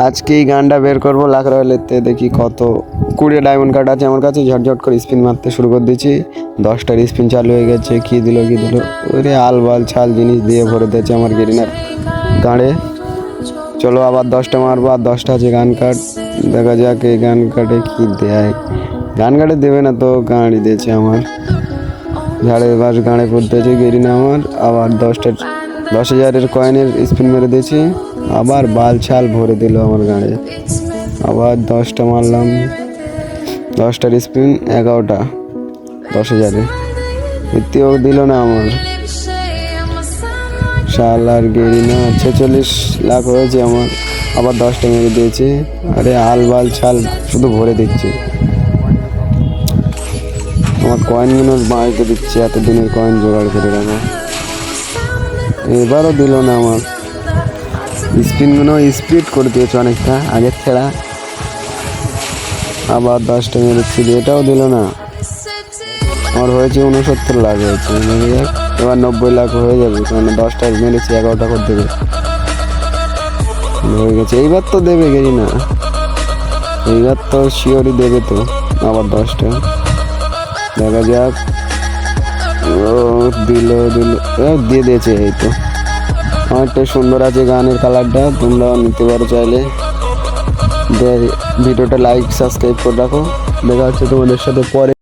আজকে এই গানটা বের করব লাখ রয়েলেতে দেখি কত। কুড়ি ডায়মন্ড কার্ড আছে আমার কাছে, ঝটঝট করে স্পিন মারতে শুরু করে দিয়েছি দশটার স্পিন চালু হয়ে গেছে, কি দিল কি দিল। ওরে আলবাল ছাল জিনিস দিয়ে ভরে দিয়েছে আমার গেরিনার গাঁড়ে। চলো আবার দশটা মারবো, আর দশটা আছে গান কার্ড দেখা যাক এই গান কার্ডে কী দেয়। গান কার্ডে দেবে না তো, গাঁড়ি দিয়েছে আমার। ঝাড়ে বাস গাঁড়ে পড়তেছে গেরিনা আমার। আবার দশটা, দশ হাজারের কয়েনের স্পিন মেরে দিয়েছি। আবার বাল ছাল ভরে দিল আমার গাঁড়ে আবার দশটা মারলাম। দশটার স্পিন, এগারোটা। দশ হাজারে। এতেও দিল না আমার। শাল আর গেরিনা ছেচল্লিশ লাখ হয়েছে আমার। আবার দশটা মেরে দিয়েছে। আরে আল বাল ছাল শুধু ভরে দিচ্ছে। আমার কয়েনগুলো বাড়িতে দিচ্ছে এত দিনের কয়েন জোগাড় করে রাখা। এবারও দিল না আমার। স্পিনগুলো স্পিড করে দিয়েছে অনেকটা, আগের ছেড়া আবার দশটা মেরেছি এটাও দিল না। আমার হয়েছে উনসত্তর লাখ হয়েছে এবার নব্বই লাখ হয়ে যাবে, কারণ দশটা মেরেছি, এগারোটা করে দেবে। হয়ে গেছে, এইবার তো দেবে গেছি না। এইবার তো শিওরই দেবে তো, আবার দশটা। দেখা যাক। ও, দিল দিল দিয়ে দিয়েছে এই তো। অনেকটা সুন্দর আছে গানের কালারটা, তোমরাও নিতে পারো চাইলে। ভিডিওটা লাইক সাবস্ক্রাইব করে রাখো। দেখা হচ্ছে তোমাদের সাথে পরে।